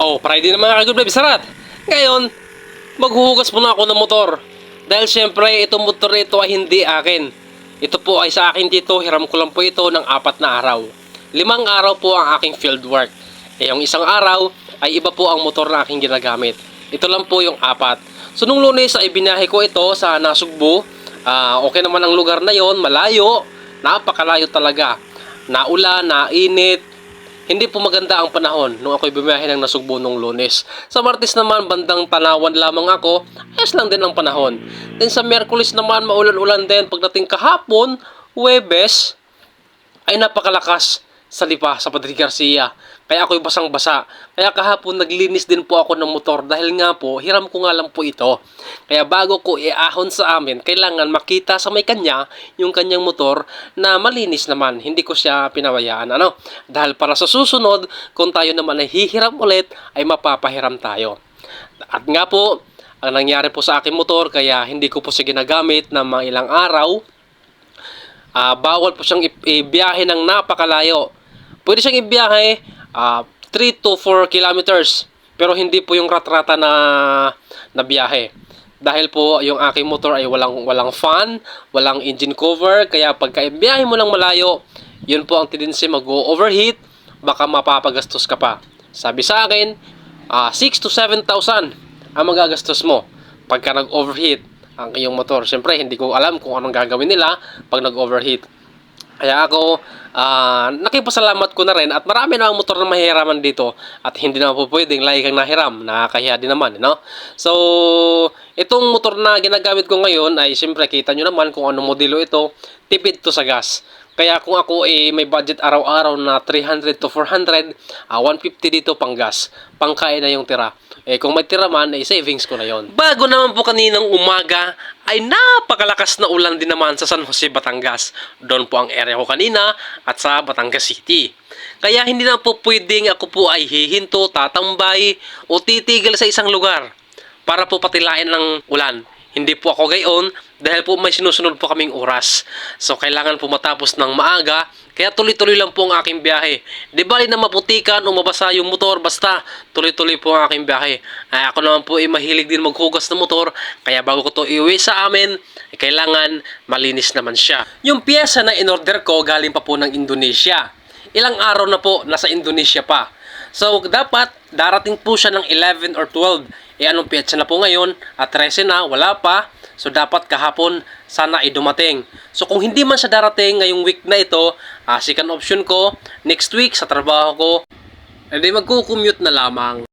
Oh, Friday na mga kagub na bisarat. Ngayon, maghuhugas muna ako ng motor. Dahil syempre, itong motor ito ay hindi akin. Ito po ay sa akin dito, hiram ko lang po ito ng apat na araw. Limang araw po ang aking field work. Eh, yung isang araw ay iba po ang motor na aking ginagamit. Ito lang po yung apat. So, nung lunes ay binahe ko ito sa Nasugbu. Ah, okay naman ang lugar na yon, malayo. Napakalayo talaga. Naulan, nainit, hindi po maganda ang panahon nung ako'y bumiyahe ng nasugbo nung lunes. Sa Martes naman, bandang tanawan lamang ako, ayos lang din ang panahon. Then sa Merkulis naman, maulan-ulan din. Pagdating kahapon, Webes, ay napakalakas sa lipa sa Padre Garcia. Kaya ako'y basang-basa. Kaya kahapon naglinis din po ako ng motor dahil nga po, hiram ko nga lang po ito. Kaya bago ko iahon sa amin, kailangan makita sa may kanya yung kanyang motor na malinis naman. Hindi ko siya pinawayaan. Ano? Dahil para sa susunod, kung tayo naman ay hihiram ulit, ay mapapahiram tayo. At nga po, ang nangyari po sa aking motor, kaya hindi ko po siya ginagamit ng mga ilang araw, Ah, bawal po siyang ibiyahe ng napakalayo. Pwede siyang ibiyahe ah, 3 to 4 kilometers. Pero hindi po yung rat-rata na, na biyahe. Dahil po yung aking motor ay walang, walang fan, walang engine cover. Kaya pagka ibiyahe mo lang malayo, yun po ang tendency mag-overheat. Baka mapapagastos ka pa. Sabi sa akin, ah 6 to 7,000 ang magagastos mo pagka nag-overheat ang iyong motor. Siyempre, hindi ko alam kung anong gagawin nila pag nag-overheat. Kaya ako, ah nakipasalamat ko na rin at marami na ang motor na mahihiraman dito at hindi na po pwedeng lagi kang nahiram. Nakakahiya din naman, no? So, itong motor na ginagamit ko ngayon ay siyempre kita nyo naman kung anong modelo ito. Tipid to sa gas. Kaya kung ako eh, may budget araw-araw na 300 to 400, ah 150 dito pang gas. Pangkain na yung tira. Eh kung may tira man, eh savings ko na yon. Bago naman po kaninang umaga, ay napakalakas na ulan din naman sa San Jose, Batangas. Doon po ang area ko kanina at sa Batangas City. Kaya hindi na po pwedeng ako po ay hihinto, tatambay o titigil sa isang lugar para po patilain ng ulan. Hindi po ako gayon dahil po may sinusunod po kaming oras. So kailangan po matapos ng maaga kaya tuloy-tuloy lang po ang aking biyahe. Di bali na maputikan o mabasa yung motor basta tuloy-tuloy po ang aking biyahe. Ay ako naman po ay mahilig din maghugas ng motor kaya bago ko to iuwi sa amin kailangan malinis naman siya. Yung pyesa na in-order ko galing pa po ng Indonesia. Ilang araw na po nasa Indonesia pa. So, dapat darating po siya ng 11 or 12. Eh, anong petsa na po ngayon? At 13 na, wala pa. So, dapat kahapon sana ay dumating. So, kung hindi man siya darating ngayong week na ito, ah, second option ko, next week sa trabaho ko, edi magko-commute na lamang.